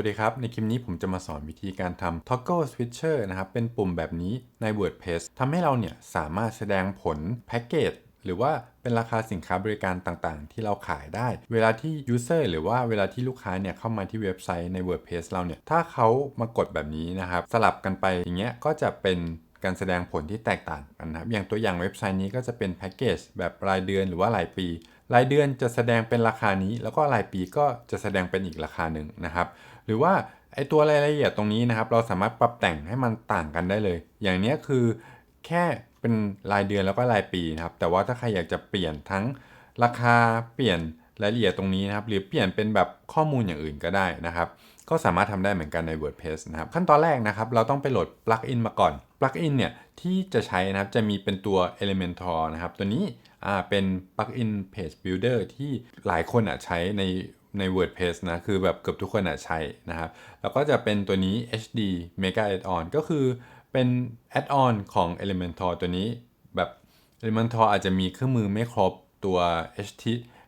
วัสดีครับ ในคลิปนี้ผมจะมาสอนวิธีการทำ toggle switcher นะครับ เป็นปุ่มแบบนี้ใน WordPress ทำให้เราเนี่ยสามารถแสดงผลแพ็กเกจหรือว่าเป็นราคาสินค้าบริการต่างๆ ที่เราขายได้ เวลาที่ user หรือว่าเวลาที่ลูกค้าเนี่ยเข้ามาที่เว็บไซต์ใน WordPress เราเนี่ย ถ้าเขามากดแบบนี้นะครับ สลับกันไปอย่างเงี้ยก็จะเป็นการแสดงผลที่แตกต่างกันนะครับ อย่างตัวอย่างเว็บไซต์นี้ก็จะเป็นแพ็กเกจแบบรายเดือนหรือว่ารายปี รายเดือนจะแสดงเป็นราคานี้ แล้วก็รายปีก็จะแสดงเป็นอีกราคาหนึ่งนะครับ หรือว่าไอตัวรายละเอียดตรงนี้นะครับ เราสามารถปรับแต่งให้มันต่างกันได้เลย อย่างนี้คือแค่เป็นรายเดือนแล้วก็รายปีนะครับ แต่ว่าถ้าใครอยากจะเปลี่ยนทั้งราคาเปลี่ยนรายละเอียดตรงนี้นะครับ หรือเปลี่ยนเป็นแบบข้อมูลอย่างอื่นก็ได้นะครับ ก็สามารถทำได้เหมือนกันใน WordPress นะครับ ขั้นตอนแรกนะครับ เราต้องไปโหลดปลั๊กอินมาก่อนปลั๊กอินเนี่ยที่จะใช้นะครับจะมีเป็นตัว Elementor นะครับ ตัวนี้ เป็นปลั๊กอิน Page Builder ที่หลายคนอะใช้ในใน WordPress นะ คือแบบเกือบทุกคนอะใช้นะครับ แล้วก็จะเป็นตัวนี้ HD Mega Add-on ก็คือเป็น Add-on ของ Elementor ตัวนี้แบบ Elementor อาจจะมีเครื่องมือไม่ครบตัว HT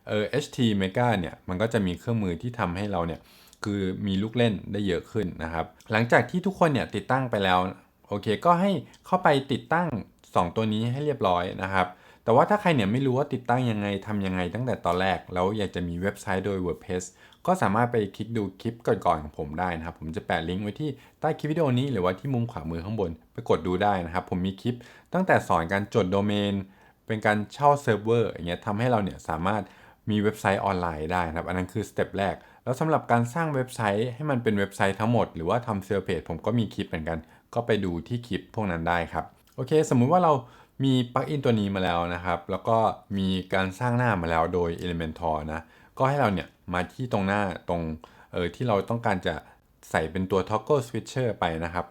เออ HT Mega เนี่ย มันก็จะมีเครื่องมือที่ทำให้เราเนี่ย คือมีลูกเล่นได้เยอะขึ้นนะครับ หลังจากที่ทุกคนเนี่ยติดตั้งไปแล้ว โอเค ก็ให้เข้าไปติดตั้ง 2 ตัวนี้ให้เรียบร้อยนะครับ แต่ว่าถ้าใครเนี่ยไม่รู้ว่าติดตั้งยังไงทำยังไงตั้งแต่ตอนแรก แล้วอยากจะมีเว็บไซต์โดย WordPress ก็สามารถไปคลิกดูคลิปก่อนๆของผมได้นะครับ ผมจะแปะลิงก์ไว้ที่ใต้คลิปวิดีโอนี้หรือว่าที่มุมขวามือข้างบนไปกดดูได้นะครับ ผมมีคลิปตั้งแต่สอนการจดโดเมน เป็นการเช่าเซิร์ฟเวอร์อย่างเงี้ยทำให้เราเนี่ยสามารถมีเว็บไซต์ออนไลน์ได้นะครับ อันนั้นคือสเต็ปแรก แล้วสำหรับการสร้างเว็บไซต์ให้มันเป็นเว็บไซต์ทั้งหมดหรือว่าทำเซลล์เพจผมก็มีคลิปเหมือนกัน ก็ไปดูที่คลิปพวกนั้นได้ครับโอเค สมมุติว่าเรา มีปลั๊กอินตัวนี้มาแล้วนะครับ แล้วก็มีการสร้างหน้ามาแล้วโดย Elementor นะ ก็ให้เราเนี่ยมาที่ตรงหน้าตรงเออที่เราต้องการจะใส่เป็นตัว toggle switcher ไปนะครับ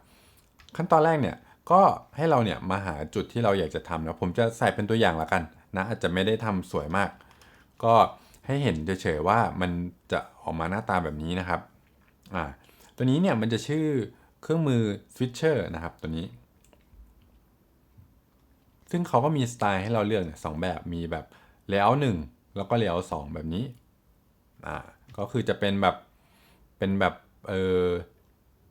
ขั้นตอนแรกเนี่ยก็ให้เราเนี่ยมาหาจุดที่เราอยากจะทำนะผมจะใส่เป็นตัวอย่างละกันนะอาจจะไม่ได้ทำสวยมาก ก็ให้เห็นเฉยๆว่ามันจะออกมาหน้าตาแบบนี้นะครับอ่าตัวนี้เนี่ยมันจะชื่อเครื่องมือ switcher นะครับตัวนี้ ซึ่งเขาก็มีสไตล์ให้เราเลือกสองแบบมีแบบ layout 1แล้วก็ layout 2แบบนี้อ่าก็คือจะเป็นแบบเป็นแบบเออ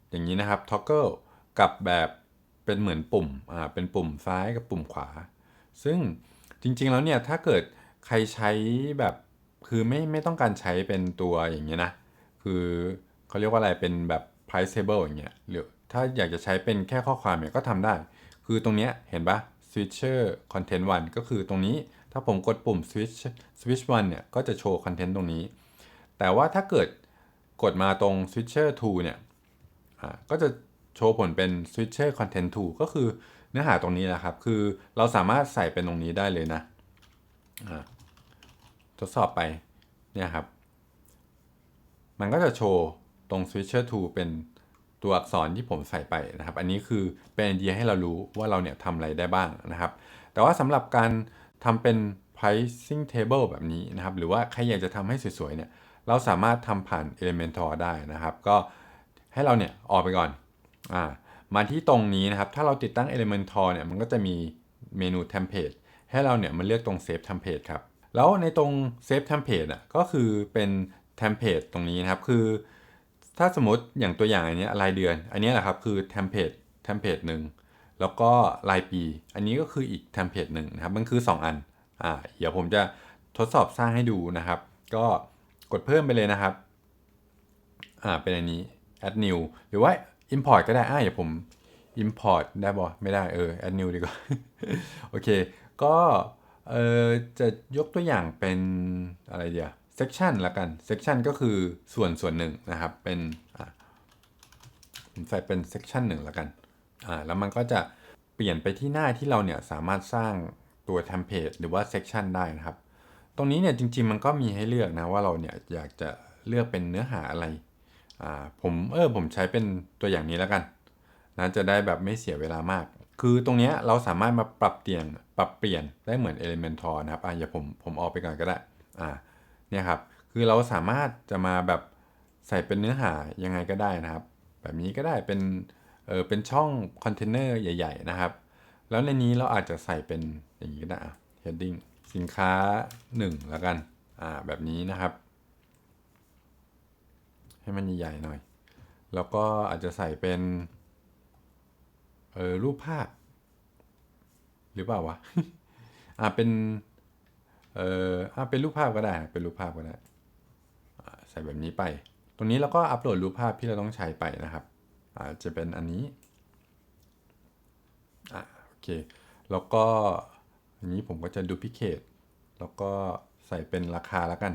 อย่างนี้นะครับ toggle กับแบบเป็นเหมือนปุ่มอ่าเป็นปุ่มซ้ายกับปุ่มขวา ซึ่งจริงๆแล้วเนี่ยถ้าเกิดใครใช้แบบคือไม่ไม่ต้องการใช้เป็นตัวอย่างเงี้ยนะคือเขาเรียกว่าอะไรเป็นแบบ price table อย่างเงี้ยหรือถ้าอยากจะใช้เป็นแค่ข้อความเนี่ยก็ทำได้ คือตรงเนี้ยเห็นปะ switcher content 1 ก็คือตรงนี้ถ้าผมกดปุ่ม switch switch 1เนี่ยก็จะโชว์ content ตรงนี้ แต่ว่าถ้าเกิดกดมาตรง switcher 2 เนี่ยก็จะโชว์ผลเป็น switcher content 2 ก็คือเนื้อหาตรงนี้แหละครับ คือเราสามารถใส่เป็นตรงนี้ได้เลยนะอ่าทดสอบไปเนี่ยครับ มันก็จะโชว์ตรง switcher 2 เป็น ตัวอักษรที่ผมใส่ไปนะครับ อันนี้คือเป็นไอเดียให้เรารู้ว่าเราเนี่ยทำอะไรได้บ้างนะครับ แต่ว่าสำหรับการทำเป็น pricing table แบบนี้นะครับ หรือว่าใครอยากจะทำให้สวยๆเนี่ยเราสามารถทำผ่าน Elementor ได้นะครับ ก็ให้เราเนี่ยออกไปก่อนอ่ามาที่ตรงนี้นะครับ ถ้าเราติดตั้ง Elementor เนี่ยมันก็จะมีเมนู template ให้เราเนี่ยมาเลือกตรง save template ครับ แล้วในตรง save template อะก็คือเป็น template ตรงนี้นะครับ คือ ถ้าสมมติอย่างตัวอย่างอันนี้รายเดือน อันนี้แหละครับคือ template template หนึ่งแล้วก็รายปี อันนี้ก็คืออีก template หนึ่งนะครับ มันคือ 2 อันอ่าเดี๋ยวผมจะทดสอบสร้างให้ดูนะครับ ก็กดเพิ่มไปเลยนะครับอ่าเป็นอันนี้ add new หรือว่า import ก็ได้อ่าเดี๋ยวผม import ได้บ่ไม่ได้เออ add new ดีกว่า โอเค ก็เออจะยกตัวอย่างเป็นอะไรเดียว section ละกัน section ก็คือส่วนส่วนหนึ่งนะครับ เป็นผมใส่เป็น section หนึ่งละกันอ่าแล้วมันก็จะเปลี่ยนไปที่หน้าที่เราเนี่ยสามารถสร้างตัว template หรือว่า section ได้นะครับ ตรงนี้เนี่ยจริง ๆ มันก็มีให้เลือกนะว่าเราเนี่ยอยากจะเลือกเป็นเนื้อหาอะไรอ่าผมเออผมใช้เป็นตัวอย่างนี้แล้วกันนะจะได้แบบไม่เสียเวลามาก คือตรงเนี้ยเราสามารถมาปรับเปลี่ยนปรับเปลี่ยนได้เหมือน Elementor นะครับอ่าอย่าผมผมออกไปก่อนก็ได้อ่า เนี่ยครับคือเราสามารถจะมาแบบใส่เป็นเนื้อหายังไงก็ได้นะครับ แบบนี้ก็ได้เป็นเออเป็นช่องคอนเทนเนอร์ใหญ่ ๆ นะครับ แล้วในนี้เราอาจจะใส่เป็นอย่างนี้ก็ได้ heading สินค้า 1 แล้วกันอ่าแบบนี้นะครับ ให้มันใหญ่ๆหน่อย แล้วก็อาจจะใส่เป็นเออรูปภาพ หรือเปล่าวะอ่าเป็น เอออาเป็นรูปภาพก็ได้ เป็นรูปภาพก็ได้ใส่แบบนี้ไป ตรงนี้เราก็อัปโหลดรูปภาพที่เราต้องใช้ไปนะครับอาจจะเป็นอันนี้อ่าโอเค แล้วก็อันนี้ผมก็จะดูพิเคทแล้วก็ใส่เป็นราคาแล้วกัน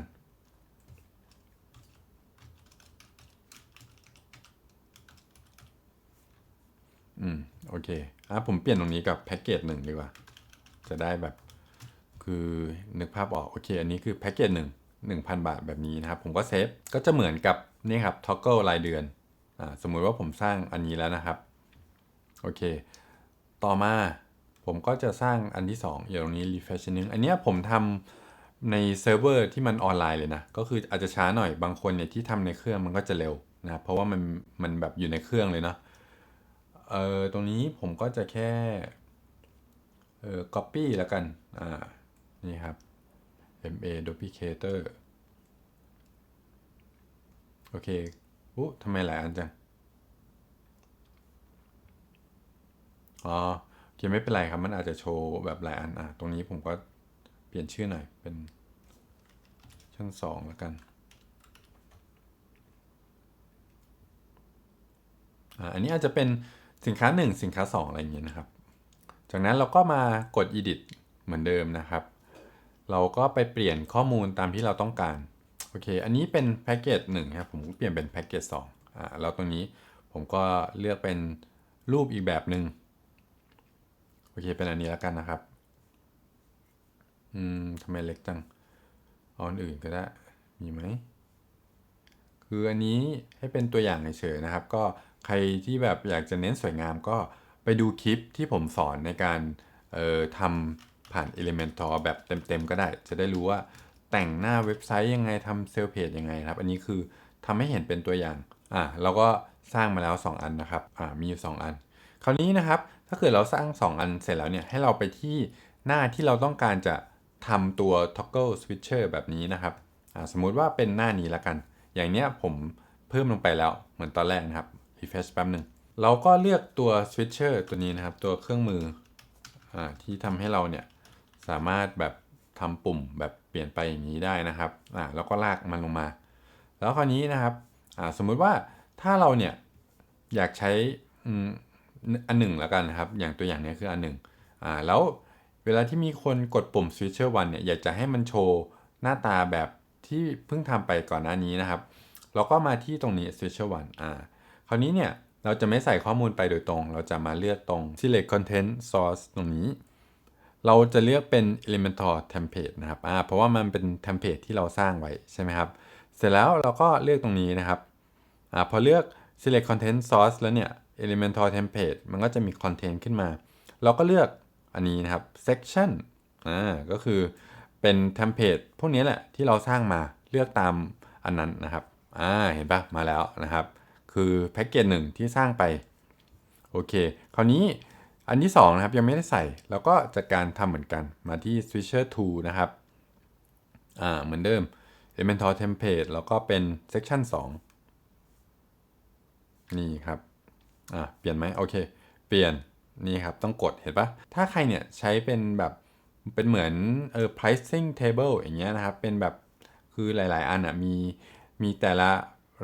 อืม โอเคอะผมเปลี่ยนตรงนี้กับแพ็กเกจหนึ่งดีกว่า จะได้แบบ คือนึกภาพออกโอเค อันนี้คือแพ็กเกจหนึ่งหนึ่งพันบาทแบบนี้นะครับ ผมก็เซฟก็จะเหมือนกับนี่ครับท็อกเกิลรายเดือนอ่าสมมุติว่าผมสร้างอันนี้แล้วนะครับโอเค ต่อมาผมก็จะสร้างอันที่ 2 อย่างตรงนี้ refreshing อันนี้ผมทำในเซิร์ฟเวอร์ที่มันออนไลน์เลยนะ ก็คืออาจจะช้าหน่อยบางคนเนี่ยที่ทำในเครื่องมันก็จะเร็วนะเพราะว่ามันมันแบบอยู่ในเครื่องเลยเนาะเออตรงนี้ผมก็จะแค่เออ copy แล้วกันอ่า นี่ครับ ma duplicator โอเคอู้ทำไมหลายอันจัง อ๋อโอเคไม่เป็นไรครับ มันอาจจะโชว์แบบหลายอัน อะ ตรงนี้ผมก็เปลี่ยนชื่อหน่อย เป็นชั้นสองแล้วกัน อ่า อันนี้อาจจะเป็นสินค้า 1 สินค้า 2 อะไรอย่างเงี้ยนะครับ จากนั้นเราก็มากด edit เหมือนเดิมนะครับ เราก็ไปเปลี่ยนข้อมูลตามที่เราต้องการ โอเค อันนี้เป็นแพ็กเกจหนึ่งครับ ผมเปลี่ยนเป็นแพ็กเกจสองอ่าแล้วตรงนี้ผมก็เลือกเป็นรูปอีกแบบหนึ่งโอเค เป็นอันนี้แล้วกันนะครับ อืมทำไมเล็กจังเอาอันอื่นก็ได้ มีไหม คืออันนี้ให้เป็นตัวอย่างเฉยๆนะครับ ก็ใครที่แบบอยากจะเน้นสวยงามก็ไปดูคลิปที่ผมสอนในการเอ่อทำ ผ่าน Elementor แบบเต็มๆ ก็ได้ จะได้รู้ว่าแต่งหน้าเว็บไซต์ยังไงทำเซลล์เพจยังไงครับ อันนี้คือทำให้เห็นเป็นตัวอย่าง อะเราก็สร้างมาแล้ว 2 อันนะครับ อ่า มีอยู่ 2 อัน คราวนี้นะครับ ถ้าเกิดเราสร้าง 2 อันเสร็จแล้วเนี่ย ให้เราไปที่หน้าที่เราต้องการจะทำตัว toggle switcher แบบนี้นะครับ อ่า สมมุติว่าเป็นหน้านี้ละกัน อย่างเนี้ยผมเพิ่มลงไปแล้ว เหมือนตอนแรกนะครับ refresh แป๊บหนึ่งเราก็เลือกตัว switcher ตัวนี้นะครับ ตัวเครื่องมือ อ่า ที่ทำให้เราเนี่ย สามารถแบบทำปุ่มแบบเปลี่ยนไปอย่างนี้ได้นะครับอ่าแล้วก็ลากมันลงมา แล้วคราวนี้นะครับอ่าสมมุติว่าถ้าเราเนี่ยอยากใช้อืมอันหนึ่งแล้วกันนะครับ อย่างตัวอย่างนี้คืออันหนึ่งอ่าแล้วเวลาที่มีคนกดปุ่ม switcher 1เนี่ยอยากจะให้มันโชว์หน้าตาแบบที่เพิ่งทำไปก่อนหน้านี้นะครับ เราก็มาที่ตรงนี้ switcher 1อ่าคราวนี้เนี่ยเราจะไม่ใส่ข้อมูลไปโดยตรง เราจะมาเลือกตรง select content source ตรงนี้ เราจะเลือกเป็น Elementor template นะครับอ่าเพราะว่ามันเป็นเทมเพลตที่เราสร้างไว้ใช่ไหมครับ เสร็จแล้วเราก็เลือกตรงนี้นะครับอ่าพอเลือก select content source แล้วเนี่ย Elementor template มันก็จะมี content ขึ้นมา เราก็เลือกอันนี้นะครับ section อ่าก็คือเป็นเทมเพลตพวกนี้แหละที่เราสร้างมาเลือกตามอันนั้นนะครับอ่าเห็นปะมาแล้วนะครับ คือแพ็กเกจหนึ่งที่สร้างไป โอเค คราวนี้ อันที่2นะครับยังไม่ได้ใส่แล้วก็จัดการทำเหมือนกันมาที่ switcher tool นะครับอ่าเหมือนเดิม elementor template แล้วก็เป็น section 2 นี่ครับอ่าเปลี่ยนไหมโอเค เปลี่ยนนี่ครับต้องกดเห็นปะถ้าใครเนี่ยใช้เป็นแบบเป็นเหมือนเออ pricing table อย่างเงี้ยนะครับ เป็นแบบคือหลาย ๆ อันอะมีมีแต่ละ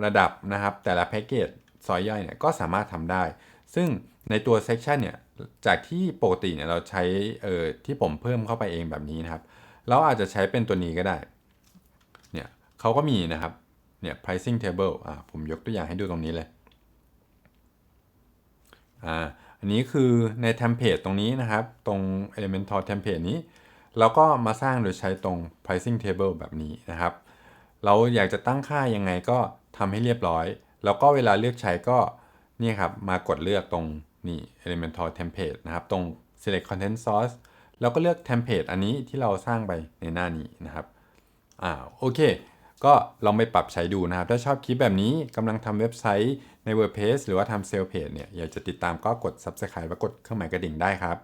ระดับนะครับ แต่ละแพ็กเกจซอยย่อยเนี่ยก็สามารถทำได้ ซึ่งในตัว section เนี่ยจากที่ปกติเนี่ยเราใช้เออที่ผมเพิ่มเข้าไปเองแบบนี้นะครับ เราอาจจะใช้เป็นตัวนี้ก็ได้เนี่ยเขาก็มีนะครับเนี่ย pricing table อ่าผมยกตัวอย่างให้ดูตรงนี้เลยอ่าอันนี้คือในเทมเพลตตรงนี้นะครับ ตรง Elementor template นี้ เราก็มาสร้างโดยใช้ตรง pricing table แบบนี้นะครับ เราอยากจะตั้งค่ายังไงก็ทำให้เรียบร้อย แล้วก็เวลาเลือกใช้ก็ นี่ครับมากดเลือกตรงนี่ Elementor template นะครับ ตรง select content source แล้วก็เลือก template อันนี้ที่เราสร้างไปในหน้านี้นะครับอ่าโอเค ก็ลองไปปรับใช้ดูนะครับ ถ้าชอบคลิปแบบนี้กำลังทำเว็บไซต์ใน WordPress หรือว่าทำเซลล์เพจเนี่ยอยากจะติดตามก็กด Subscribe และกดเครื่องหมายกระดิ่งได้ครับ